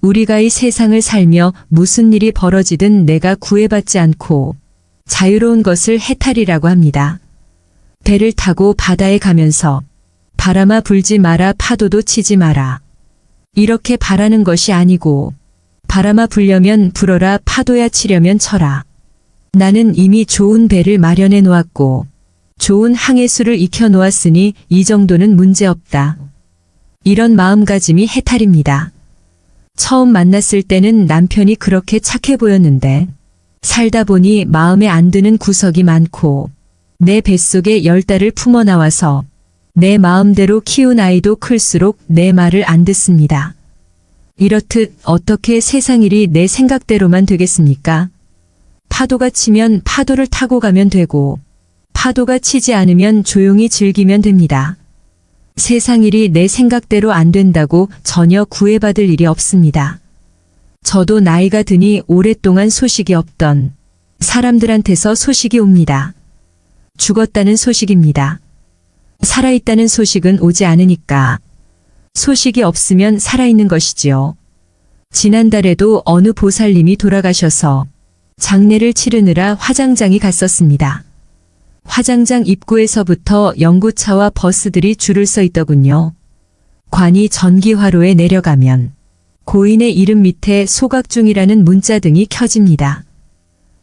우리가 이 세상을 살며 무슨 일이 벌어지든 내가 구애받지 않고 자유로운 것을 해탈이라고 합니다. 배를 타고 바다에 가면서 바람아 불지 마라 파도도 치지 마라. 이렇게 바라는 것이 아니고 바람아 불려면 불어라 파도야 치려면 쳐라. 나는 이미 좋은 배를 마련해 놓았고 좋은 항해수를 익혀 놓았으니 이 정도는 문제없다. 이런 마음가짐이 해탈입니다. 처음 만났을 때는 남편이 그렇게 착해 보였는데 살다 보니 마음에 안 드는 구석이 많고 내 뱃속에 열 달을 품어 나와서 내 마음대로 키운 아이도 클수록 내 말을 안 듣습니다. 이렇듯 어떻게 세상 일이 내 생각대로만 되겠습니까? 파도가 치면 파도를 타고 가면 되고 파도가 치지 않으면 조용히 즐기면 됩니다. 세상 일이 내 생각대로 안 된다고 전혀 구애받을 일이 없습니다. 저도 나이가 드니 오랫동안 소식이 없던 사람들한테서 소식이 옵니다. 죽었다는 소식입니다. 살아있다는 소식은 오지 않으니까 소식이 없으면 살아있는 것이지요. 지난달에도 어느 보살님이 돌아가셔서 장례를 치르느라 화장장이 갔었습니다. 화장장 입구에서부터 연구차와 버스들이 줄을 서 있더군요. 관이 전기화로에 내려가면 고인의 이름 밑에 소각 중이라는 문자 등이 켜집니다.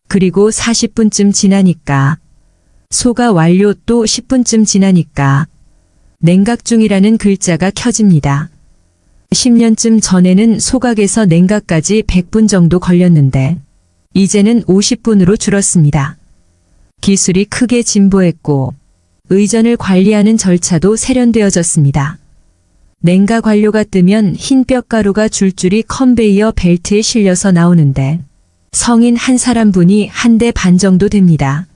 그리고 40분쯤 지나니까 소가 완료 또 10분쯤 지나니까 냉각 중이라는 글자가 켜집니다. 10년쯤 전에는 소각에서 냉각까지 100분 정도 걸렸는데 이제는 50분으로 줄었습니다. 기술이 크게 진보했고 의전을 관리하는 절차도 세련되어졌습니다. 냉각 완료가 뜨면 흰 뼈가루가 줄줄이 컨베이어 벨트에 실려서 나오는데 성인 한 사람 분이 한 대 반 정도 됩니다.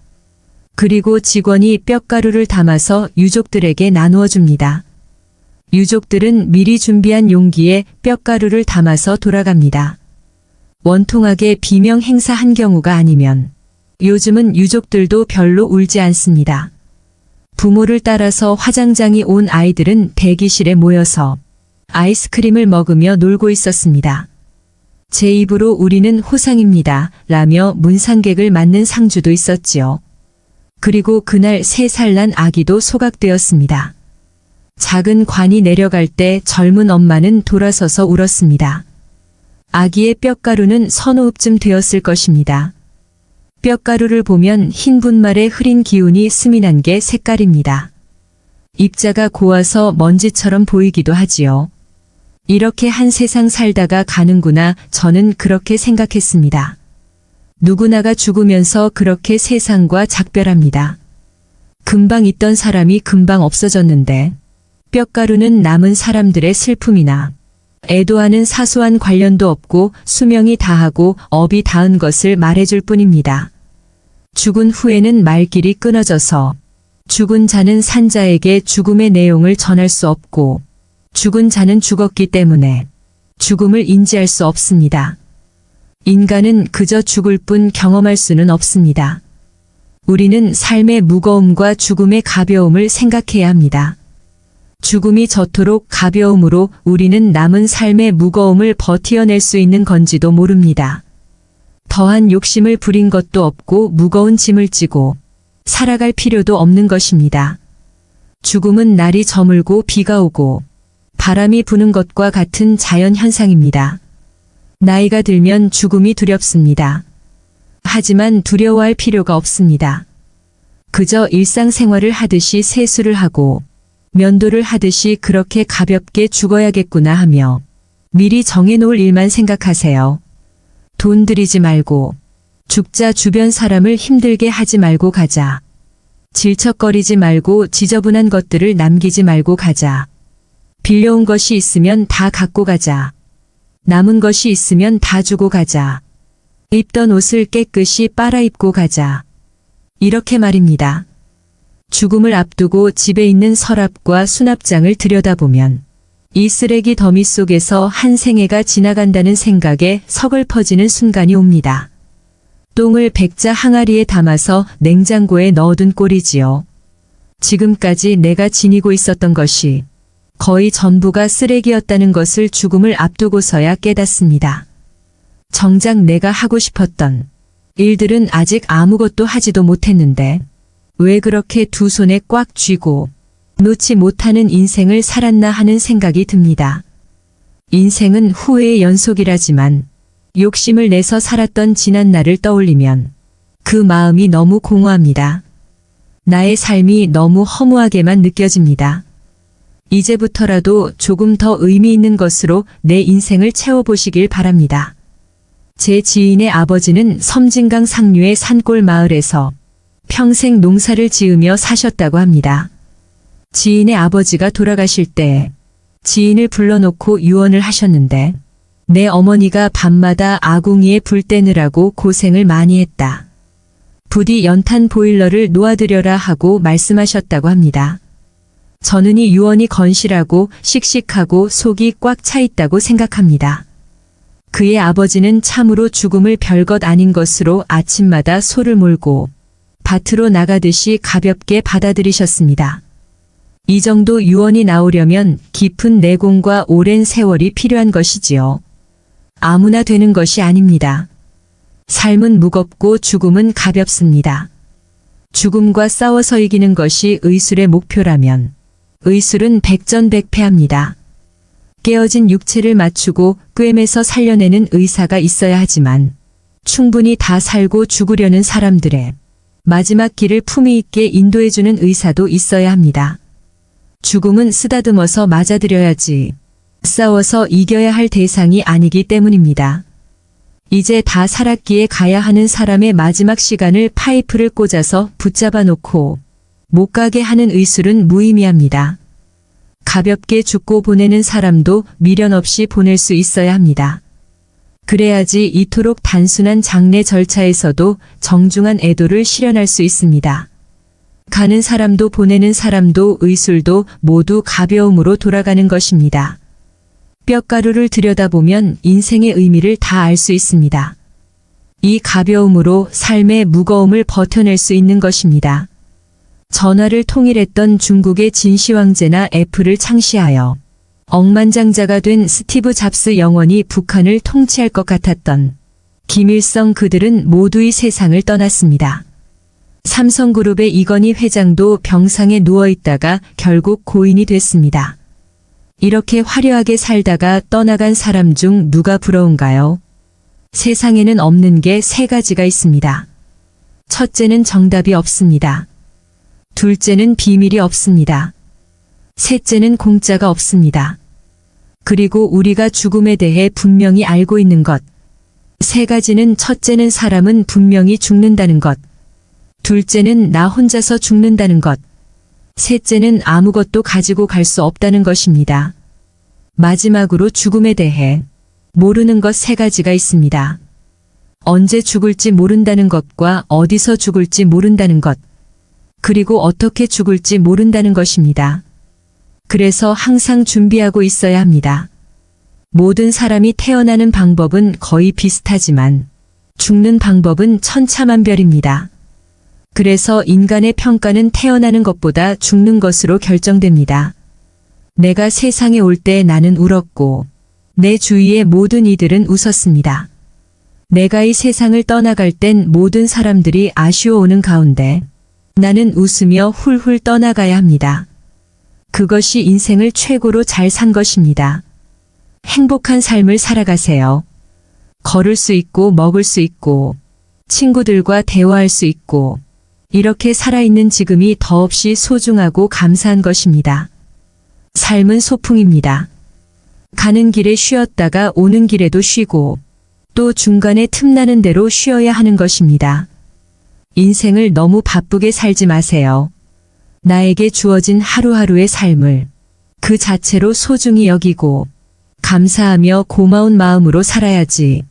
그리고 직원이 뼈가루를 담아서 유족들에게 나누어 줍니다. 유족들은 미리 준비한 용기에 뼈가루를 담아서 돌아갑니다. 원통하게 비명 행사한 경우가 아니면 요즘은 유족들도 별로 울지 않습니다. 부모를 따라서 화장장이 온 아이들은 대기실에 모여서 아이스크림을 먹으며 놀고 있었습니다. 제 입으로 우리는 호상입니다. 라며 문상객을 맞는 상주도 있었지요. 그리고 그날 세 살 난 아기도 소각되었습니다. 작은 관이 내려갈 때 젊은 엄마는 돌아서서 울었습니다. 아기의 뼈가루는 선호흡쯤 되었을 것입니다. 뼈가루를 보면 흰 분말에 흐린 기운이 스민한 게 색깔입니다. 입자가 고와서 먼지처럼 보이기도 하지요. 이렇게 한 세상 살다가 가는구나 저는 그렇게 생각했습니다. 누구나가 죽으면서 그렇게 세상과 작별합니다. 금방 있던 사람이 금방 없어졌는데 뼈가루는 남은 사람들의 슬픔이나 애도하는 사소한 관련도 없고 수명이 다하고 업이 닿은 것을 말해줄 뿐입니다. 죽은 후에는 말길이 끊어져서 죽은 자는 산자에게 죽음의 내용을 전할 수 없고 죽은 자는 죽었기 때문에 죽음을 인지할 수 없습니다. 인간은 그저 죽을 뿐 경험할 수는 없습니다. 우리는 삶의 무거움과 죽음의 가벼움을 생각해야 합니다. 죽음이 저토록 가벼움으로 우리는 남은 삶의 무거움을 버티어낼 수 있는 건지도 모릅니다. 더한 욕심을 부린 것도 없고 무거운 짐을 지고 살아갈 필요도 없는 것입니다. 죽음은 날이 저물고 비가 오고 바람이 부는 것과 같은 자연 현상입니다. 나이가 들면 죽음이 두렵습니다. 하지만 두려워할 필요가 없습니다. 그저 일상생활을 하듯이 세수를 하고 면도를 하듯이 그렇게 가볍게 죽어야겠구나 하며 미리 정해놓을 일만 생각하세요. 돈 들이지 말고 죽자 주변 사람을 힘들게 하지 말고 가자. 질척거리지 말고 지저분한 것들을 남기지 말고 가자. 빌려온 것이 있으면 다 갖고 가자. 남은 것이 있으면 다 주고 가자. 입던 옷을 깨끗이 빨아입고 가자. 이렇게 말입니다. 죽음을 앞두고 집에 있는 서랍과 수납장을 들여다보면 이 쓰레기 더미 속에서 한 생애가 지나간다는 생각에 서글퍼지는 순간이 옵니다. 똥을 백자 항아리에 담아서 냉장고에 넣어둔 꼴이지요. 지금까지 내가 지니고 있었던 것이 거의 전부가 쓰레기였다는 것을 죽음을 앞두고서야 깨닫습니다. 정작 내가 하고 싶었던 일들은 아직 아무것도 하지도 못했는데 왜 그렇게 두 손에 꽉 쥐고 놓지 못하는 인생을 살았나 하는 생각이 듭니다. 인생은 후회의 연속이라지만 욕심을 내서 살았던 지난 날을 떠올리면 그 마음이 너무 공허합니다. 나의 삶이 너무 허무하게만 느껴집니다. 이제부터라도 조금 더 의미 있는 것으로 내 인생을 채워보시길 바랍니다. 제 지인의 아버지는 섬진강 상류의 산골 마을에서 평생 농사를 지으며 사셨다고 합니다. 지인의 아버지가 돌아가실 때 지인을 불러놓고 유언을 하셨는데 내 어머니가 밤마다 아궁이에 불 떼느라고 고생을 많이 했다. 부디 연탄 보일러를 놓아드려라 하고 말씀하셨다고 합니다. 저는 이 유언이 건실하고 씩씩하고 속이 꽉 차 있다고 생각합니다. 그의 아버지는 참으로 죽음을 별것 아닌 것으로 아침마다 소를 몰고 밭으로 나가듯이 가볍게 받아들이셨습니다. 이 정도 유언이 나오려면 깊은 내공과 오랜 세월이 필요한 것이지요. 아무나 되는 것이 아닙니다. 삶은 무겁고 죽음은 가볍습니다. 죽음과 싸워서 이기는 것이 의술의 목표라면 의술은 백전백패합니다. 깨어진 육체를 맞추고 꿰매서 살려내는 의사가 있어야 하지만 충분히 다 살고 죽으려는 사람들의 마지막 길을 품위 있게 인도해주는 의사도 있어야 합니다. 죽음은 쓰다듬어서 맞아들여야지 싸워서 이겨야 할 대상이 아니기 때문입니다. 이제 다 살았기에 가야 하는 사람의 마지막 시간을 파이프를 꽂아서 붙잡아 놓고 못 가게 하는 의술은 무의미합니다. 가볍게 죽고 보내는 사람도 미련 없이 보낼 수 있어야 합니다. 그래야지 이토록 단순한 장례 절차에서도 정중한 애도를 실현할 수 있습니다. 가는 사람도 보내는 사람도 의술도 모두 가벼움으로 돌아가는 것입니다. 뼈가루를 들여다보면 인생의 의미를 다 알 수 있습니다. 이 가벼움으로 삶의 무거움을 버텨낼 수 있는 것입니다. 전화를 통일했던 중국의 진시황제나 애플을 창시하여 억만장자가 된 스티브 잡스 영원히 북한을 통치할 것 같았던 김일성 그들은 모두 이 세상을 떠났습니다. 삼성그룹의 이건희 회장도 병상에 누워있다가 결국 고인이 됐습니다. 이렇게 화려하게 살다가 떠나간 사람 중 누가 부러운가요? 세상에는 없는 게 세 가지가 있습니다. 첫째는 정답이 없습니다. 둘째는 비밀이 없습니다. 셋째는 공짜가 없습니다. 그리고 우리가 죽음에 대해 분명히 알고 있는 것. 세 가지는 첫째는 사람은 분명히 죽는다는 것. 둘째는 나 혼자서 죽는다는 것. 셋째는 아무것도 가지고 갈 수 없다는 것입니다. 마지막으로 죽음에 대해 모르는 것 세 가지가 있습니다. 언제 죽을지 모른다는 것과 어디서 죽을지 모른다는 것, 그리고 어떻게 죽을지 모른다는 것입니다. 그래서 항상 준비하고 있어야 합니다. 모든 사람이 태어나는 방법은 거의 비슷하지만 죽는 방법은 천차만별입니다. 그래서 인간의 평가는 태어나는 것보다 죽는 것으로 결정됩니다. 내가 세상에 올 때 나는 울었고 내 주위의 모든 이들은 웃었습니다. 내가 이 세상을 떠나갈 땐 모든 사람들이 아쉬워오는 가운데 나는 웃으며 훌훌 떠나가야 합니다. 그것이 인생을 최고로 잘 산 것입니다. 행복한 삶을 살아가세요. 걸을 수 있고 먹을 수 있고 친구들과 대화할 수 있고 이렇게 살아있는 지금이 더없이 소중하고 감사한 것입니다. 삶은 소풍입니다. 가는 길에 쉬었다가 오는 길에도 쉬고 또 중간에 틈나는 대로 쉬어야 하는 것입니다. 인생을 너무 바쁘게 살지 마세요. 나에게 주어진 하루하루의 삶을 그 자체로 소중히 여기고 감사하며 고마운 마음으로 살아야지.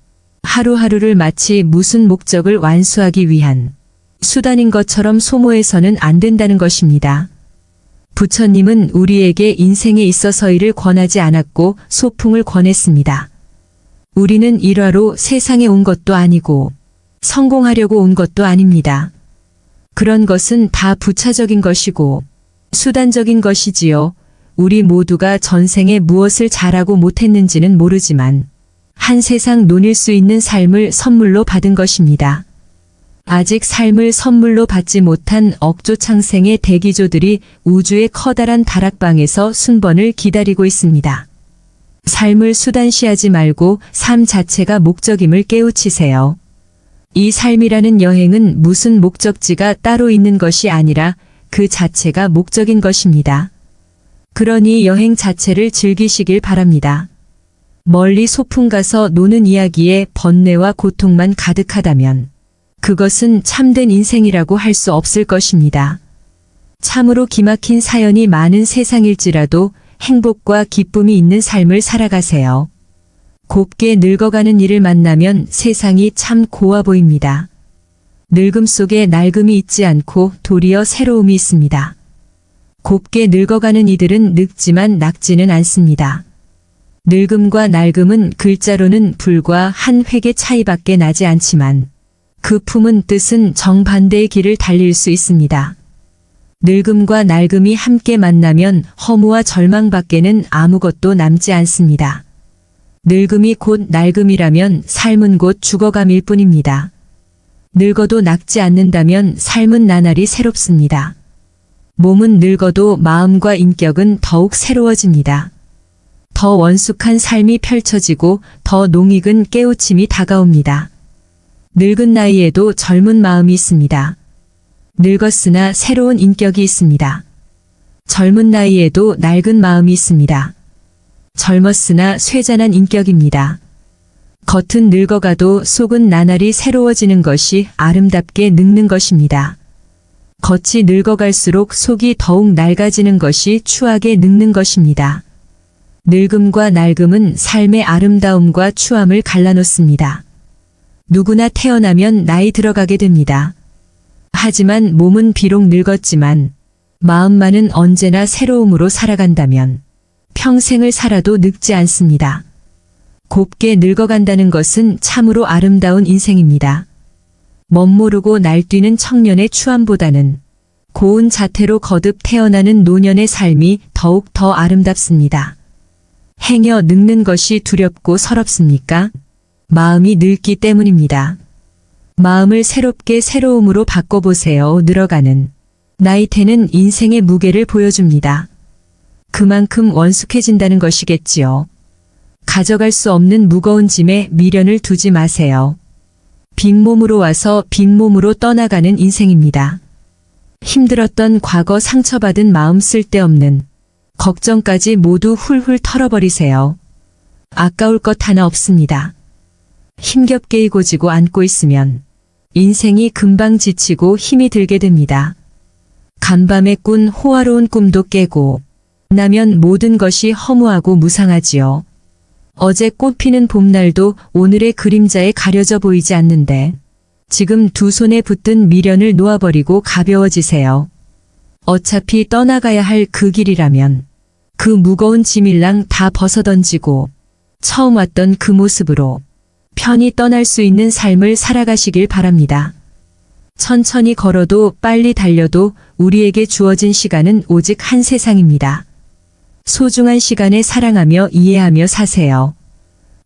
하루하루를 마치 무슨 목적을 완수하기 위한 수단인 것처럼 소모해서는 안 된다는 것입니다. 부처님은 우리에게 인생에 있어서일을 권하지 않았고 소풍을 권했습니다. 우리는 일화로 세상에 온 것도 아니고 성공하려고 온 것도 아닙니다. 그런 것은 다 부차적인 것이고 수단적인 것이지요. 우리 모두가 전생에 무엇을 잘하고 못했는지는 모르지만 한 세상 논일 수 있는 삶을 선물로 받은 것입니다. 아직 삶을 선물로 받지 못한 억조창생의 대기조들이 우주의 커다란 다락방에서 순번을 기다리고 있습니다. 삶을 수단시하지 말고 삶 자체가 목적임을 깨우치세요. 이 삶이라는 여행은 무슨 목적지가 따로 있는 것이 아니라 그 자체가 목적인 것입니다. 그러니 여행 자체를 즐기시길 바랍니다. 멀리 소풍 가서 노는 이야기에 번뇌와 고통만 가득하다면 그것은 참된 인생이라고 할 수 없을 것입니다. 참으로 기막힌 사연이 많은 세상일지라도 행복과 기쁨이 있는 삶을 살아가세요. 곱게 늙어가는 이를 만나면 세상이 참 고와 보입니다. 늙음 속에 낡음이 있지 않고 도리어 새로움이 있습니다. 곱게 늙어가는 이들은 늙지만 낙지는 않습니다. 늙음과 낡음은 글자로는 불과 한 획의 차이밖에 나지 않지만 그 품은 뜻은 정반대의 길을 달릴 수 있습니다. 늙음과 낡음이 함께 만나면 허무와 절망밖에는 아무것도 남지 않습니다. 늙음이 곧 낡음이라면 삶은 곧 죽어감일 뿐입니다. 늙어도 낫지 않는다면 삶은 나날이 새롭습니다. 몸은 늙어도 마음과 인격은 더욱 새로워집니다. 더 원숙한 삶이 펼쳐지고 더 농익은 깨우침이 다가옵니다. 늙은 나이에도 젊은 마음이 있습니다. 늙었으나 새로운 인격이 있습니다. 젊은 나이에도 낡은 마음이 있습니다. 젊었으나 쇠잔한 인격입니다. 겉은 늙어가도 속은 나날이 새로워지는 것이 아름답게 늙는 것입니다. 겉이 늙어갈수록 속이 더욱 낡아지는 것이 추하게 늙는 것입니다. 늙음과 낡음은 삶의 아름다움과 추함을 갈라놓습니다. 누구나 태어나면 나이 들어가게 됩니다. 하지만 몸은 비록 늙었지만 마음만은 언제나 새로움으로 살아간다면 평생을 살아도 늙지 않습니다. 곱게 늙어간다는 것은 참으로 아름다운 인생입니다. 멋모르고 날뛰는 청년의 추함보다는 고운 자태로 거듭 태어나는 노년의 삶이 더욱 더 아름답습니다. 행여 늙는 것이 두렵고 서럽습니까? 마음이 늙기 때문입니다. 마음을 새롭게 새로움으로 바꿔보세요. 늘어가는 나이테는 인생의 무게를 보여줍니다. 그만큼 원숙해진다는 것이겠지요. 가져갈 수 없는 무거운 짐에 미련을 두지 마세요. 빈몸으로 와서 빈몸으로 떠나가는 인생입니다. 힘들었던 과거 상처받은 마음 쓸데없는 걱정까지 모두 훌훌 털어버리세요. 아까울 것 하나 없습니다. 힘겹게 이고지고 앉고 있으면 인생이 금방 지치고 힘이 들게 됩니다. 간밤에 꾼 호화로운 꿈도 깨고 나면 모든 것이 허무하고 무상하지요. 어제 꽃피는 봄날도 오늘의 그림자에 가려져 보이지 않는데 지금 두 손에 붙든 미련을 놓아버리고 가벼워지세요. 어차피 떠나가야 할 그 길이라면 그 무거운 짐일랑 다 벗어던지고 처음 왔던 그 모습으로 편히 떠날 수 있는 삶을 살아가시길 바랍니다. 천천히 걸어도 빨리 달려도 우리에게 주어진 시간은 오직 한 세상입니다. 소중한 시간에 사랑하며 이해하며 사세요.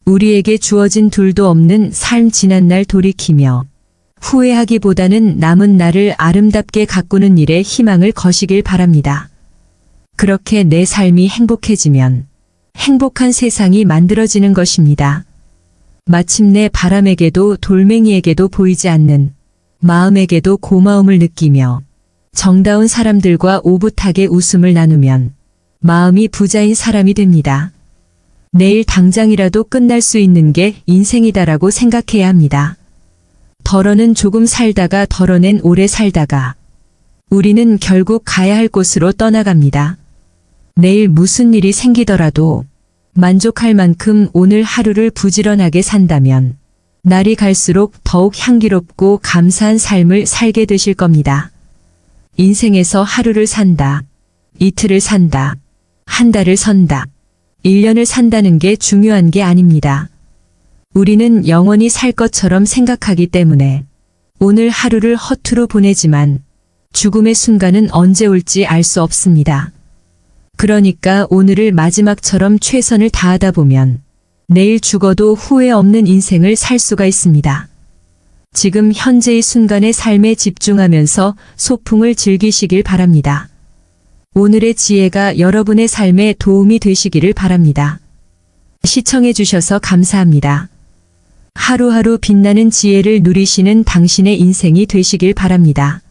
우리에게 주어진 둘도 없는 삶 지난 날 돌이키며 후회하기보다는 남은 날을 아름답게 가꾸는 일에 희망을 거시길 바랍니다. 그렇게 내 삶이 행복해지면 행복한 세상이 만들어지는 것입니다. 마침내 바람에게도 돌멩이에게도 보이지 않는 마음에게도 고마움을 느끼며 정다운 사람들과 오붓하게 웃음을 나누면 마음이 부자인 사람이 됩니다. 내일 당장이라도 끝날 수 있는 게 인생이다라고 생각해야 합니다. 덜어는 조금 살다가 덜어낸 오래 살다가 우리는 결국 가야 할 곳으로 떠나갑니다. 내일 무슨 일이 생기더라도 만족할 만큼 오늘 하루를 부지런하게 산다면 날이 갈수록 더욱 향기롭고 감사한 삶을 살게 되실 겁니다. 인생에서 하루를 산다. 이틀을 산다. 한 달을 선다. 1년을 산다는 게 중요한 게 아닙니다. 우리는 영원히 살 것처럼 생각하기 때문에 오늘 하루를 허투루 보내지만 죽음의 순간은 언제 올지 알 수 없습니다. 그러니까 오늘을 마지막처럼 최선을 다하다 보면 내일 죽어도 후회 없는 인생을 살 수가 있습니다. 지금 현재의 순간의 삶에 집중하면서 소풍을 즐기시길 바랍니다. 오늘의 지혜가 여러분의 삶에 도움이 되시기를 바랍니다. 시청해 주셔서 감사합니다. 하루하루 빛나는 지혜를 누리시는 당신의 인생이 되시길 바랍니다.